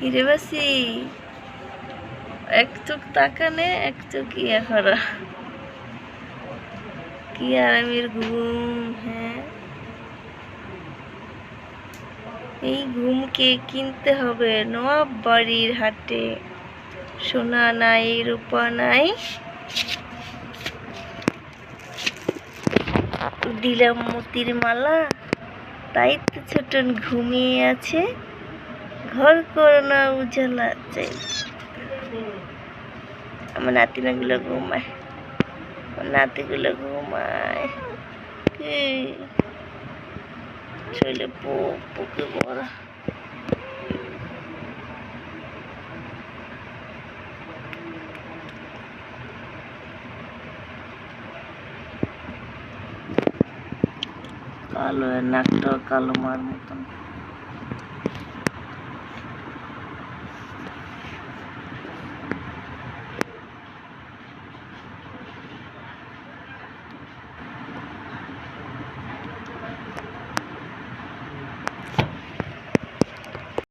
কিরে বাসি, এক চোখ তাকানে, এক চোখ ইয়া করা। কি আরামের ঘুম হ্যাঁ? এই ঘুমকে কিনতে হবে নবাব বাড়ির হাটে। সোনা নাই, রূপা নাই। দিলাম মতির মালা, তাই তো ছোটন ঘুমিয়ে আছে। ঘর করোনা উজালা চাই আমার নাতিনাগুলো ঘুমায়। আমার নাতিগুলো ঘুমায়। কি? শৈলে পোক ভরা। কালো এর নাকটাও কালো মার মতন।